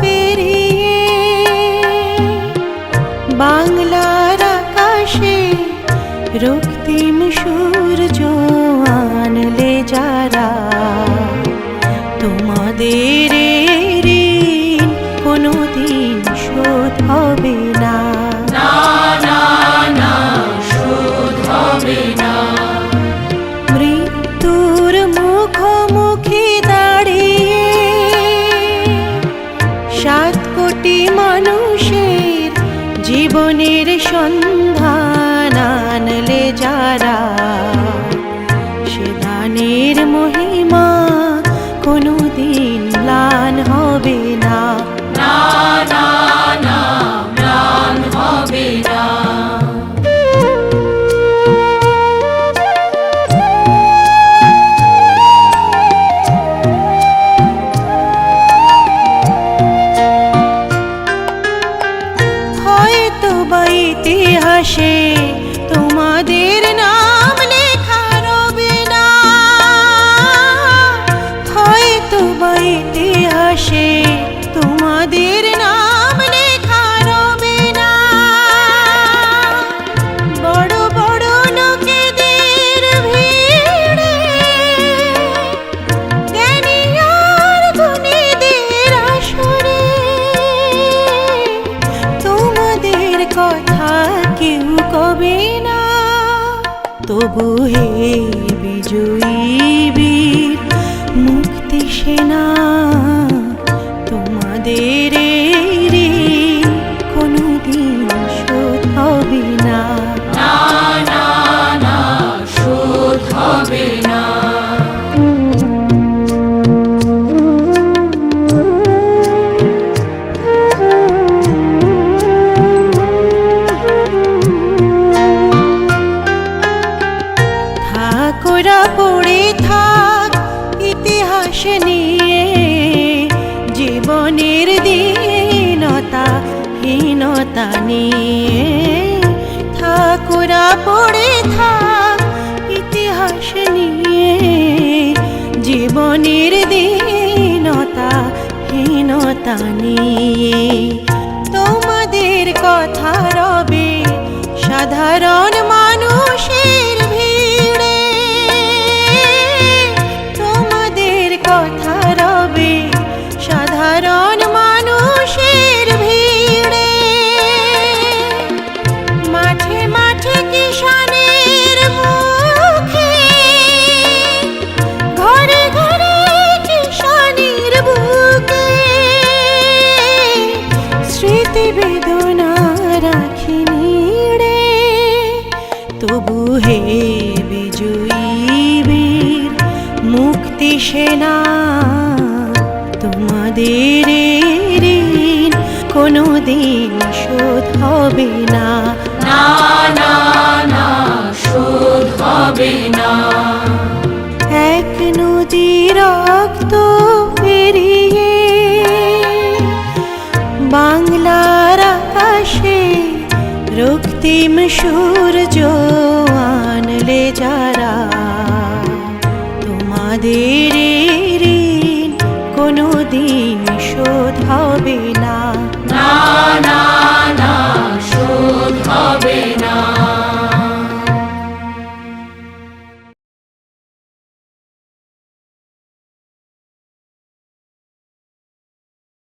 পেরিয়ে বাংলার আকাশে রক্তিম সূর্য আনলে যারা তোমাদের ঋণ কোনোদিন শোধ হবে না। মৃত্যুর মুখোমুখি জীবনের সন্ধান আনলে যারা সে দানের মহিমা কোনোদিন ম্লান বা কেউ কবে না তবু হে বিজয়ী বীর মুক্তি সেনা ঠাকুরা পড়ে থাক, ইতিহাস নিয়ে, জীবনের দীনতা, হীনতা নিয়ে। ঠাকুরা পড়ে থাক, ইতিহাস নিয়ে, জীবনের দীনতা, হীনতা নিয়ে। স্মৃতি বেদনা রাখিনি রে তবু হে বিজয়ী বীর মুক্তি সেনা তোমাদের ঋণ কোনোদিন শোধ হবে না। এক নদী রক্ত পেরিয়ে বাংলার अंतिम शूर जो आन ले जा